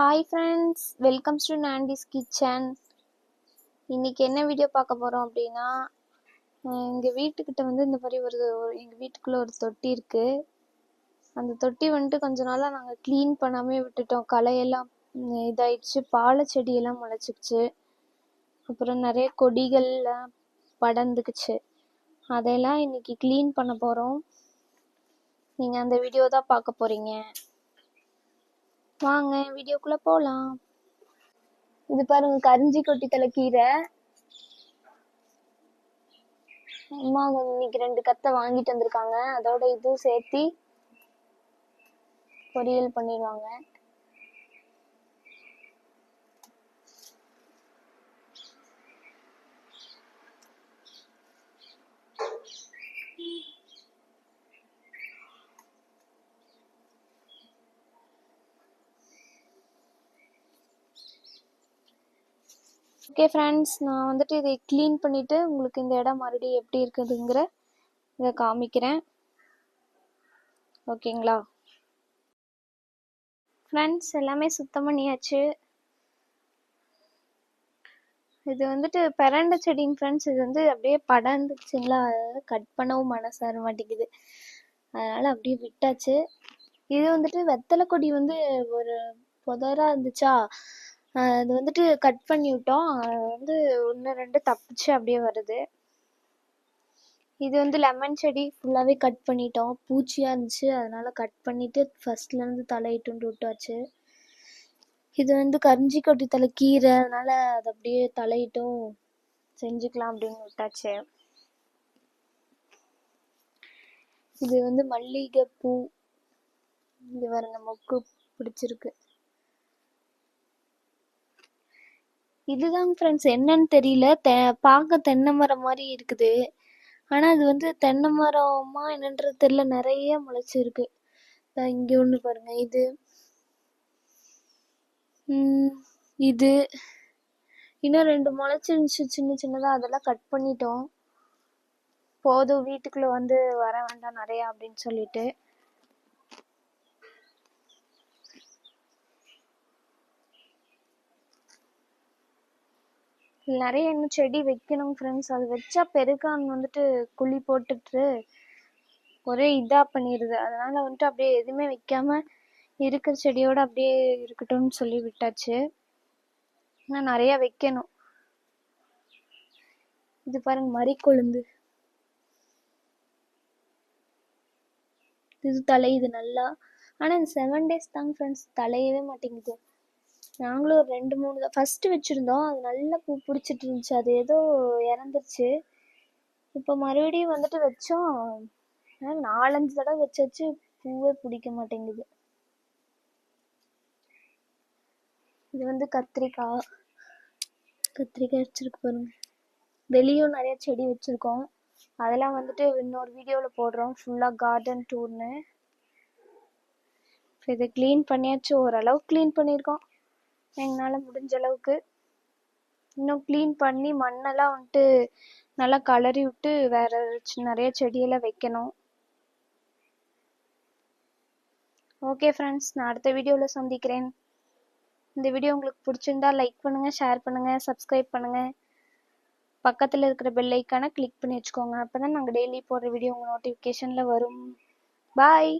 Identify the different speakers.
Speaker 1: Hi friends welcomes to நாண்டிஸ் kitchen இன்னைக்கு என்ன வீடியோ பார்க்க போகிறோம் அப்படின்னா எங்கள் வீட்டுக்கிட்ட வந்து இந்த மாதிரி ஒரு எங்கள் வீட்டுக்குள்ளே ஒரு தொட்டி இருக்குது அந்த தொட்டி வந்துட்டு கொஞ்ச நாளாக நாங்கள் க்ளீன் பண்ணாமே விட்டுட்டோம். களையெல்லாம் இதாயிடுச்சு. பாலை செடியெல்லாம் முளைச்சிக்கிச்சு அப்புறம் நிறைய கொடிகள்லாம் படர்ந்துக்குச்சு. அதையெல்லாம் இன்றைக்கி க்ளீன் பண்ண போகிறோம் நீங்கள் அந்த வீடியோ தான் பார்க்க போகிறீங்க வாங்க வீடியோக்குள்ள போலாம். இது பாருங்க கரிஞ்சி கொட்டி தலை கீரை. அம்மா இன்னைக்கு ரெண்டு கத்தை வாங்கிட்டு வந்திருக்காங்க. அதோட இதுவும் சேர்த்தி பொரியல் பண்ணிடுவாங்க. ஓகே ஃப்ரெண்ட்ஸ் நான் வந்துட்டு இதை க்ளீன் பண்ணிவிட்டு உங்களுக்கு இந்த இடம் மறுபடியும் எப்படி இருக்குதுங்கிற இதை காமிக்கிறேன். ஓகேங்களா ஃப்ரெண்ட்ஸ் எல்லாமே சுத்தம் பண்ணியாச்சு இது வந்துட்டு பெரண்ட செடிங்க ஃப்ரெண்ட்ஸ் இது வந்து அப்படியே படர்ந்துச்சுங்களா? கட் பண்ணவும் மனசு வர மாட்டேங்குது. அதனால அப்படியே விட்டாச்சு. இது வந்துட்டு வெத்தலை கொடி வந்து ஒரு புதராக இருந்துச்சா? அது வந்துட்டு கட் பண்ணி விட்டோம் அது வந்து ஒன்று ரெண்டு தப்பிச்சு அப்படியே வருது. இது வந்து லெமன் செடி ஃபுல்லாகவே கட் பண்ணிட்டோம். பூச்சியாக இருந்துச்சு. அதனால கட் பண்ணிவிட்டு ஃபஸ்ட்லேருந்து தலையிட்டு விட்டாச்சு. இது வந்து கரிஞ்சி கொட்டி தலை கீரை. அதனால் அது அப்படியே தலையிட்டும் செஞ்சுக்கலாம் அப்படின்னு விட்டாச்சு. இது வந்து மல்லிகைப்பூ. இது வர மொக்கு பிடிச்சிருக்கு. இதுதாங்க ஃப்ரெண்ட்ஸ் என்னன்னு தெரியல. தெ பார்க்க தென்னை மரம் மாதிரி இருக்குது. ஆனால் அது வந்து தென்னை மரமா என்னன்றது தெரியல. நிறைய முளைச்சிருக்கு இங்கே ஒன்று பாருங்க. இது. இது. இன்னும் ரெண்டு முளைச்சிருந்துச்சு சின்ன சின்னதாக அதெல்லாம் கட் பண்ணிட்டோம். போதும் வீட்டுக்குள்ளே வந்து வர வேண்டாம் நிறையா அப்படின்னு சொல்லிட்டு. நிறைய இன்னும் செடி வைக்கணும் ஃப்ரெண்ட்ஸ் அது வச்சா பெருக்கான் வந்துட்டு குழி போட்டுட்டு ஒரே இதா பண்ணிடுது அதனால வந்துட்டு அப்படியே எதுவுமே வைக்காம இருக்கிற செடியோட அப்படியே இருக்கட்டும்னு சொல்லி விட்டாச்சு. இன்னும் நிறைய வைக்கணும். இது பாருங்க மறிக்கொழுந்து. இது தலையுது நல்லா. ஆனா இந்த செவன் டேஸ் தாங்க ஃப்ரெண்ட்ஸ் தலையவே மாட்டேங்குது. நாங்களும் ஒரு ரெண்டு மூணு ஃபஸ்ட்டு வச்சுருந்தோம். அது நல்லா பூ பிடிச்சிட்டு இருந்துச்சு அது ஏதோ இறந்துருச்சு. இப்போ மறுபடியும் வந்துட்டு வச்சோம். நாலஞ்சு தடவை வச்சு வச்சு பூவே பிடிக்க மாட்டேங்குது. இது வந்து கத்திரிக்காய் கத்திரிக்காய் வச்சிருக்கு பாருங்க. வெளியும் நிறைய செடி வச்சுருக்கோம். அதெல்லாம் வந்துட்டு இன்னொரு வீடியோவில் போடுறோம். ஃபுல்லாக கார்டன் டூர்னு இதை க்ளீன் பண்ணியாச்சு. ஓரளவு க்ளீன் பண்ணியிருக்கோம். எங்களால் முடிஞ்ச அளவுக்கு இன்னும் க்ளீன் பண்ணி மண்ணெல்லாம் வந்துட்டு நல்லா கலரி விட்டு வேற நிறைய செடியெல்லாம் வைக்கணும். ஓகே ஃப்ரெண்ட்ஸ் நான் அடுத்த வீடியோவில் சந்திக்கிறேன். இந்த வீடியோ உங்களுக்கு பிடிச்சிருந்தா லைக் பண்ணுங்கள் ஷேர் பண்ணுங்கள் சப்ஸ்கிரைப் பண்ணுங்கள் பக்கத்தில் இருக்கிற பெல் ஐக்கானை கிளிக் பண்ணி வச்சுக்கோங்க. அப்போ தான் நாங்கள் டெய்லி போடுற வீடியோ உங்கள் நோட்டிஃபிகேஷனில் வரும். பாய்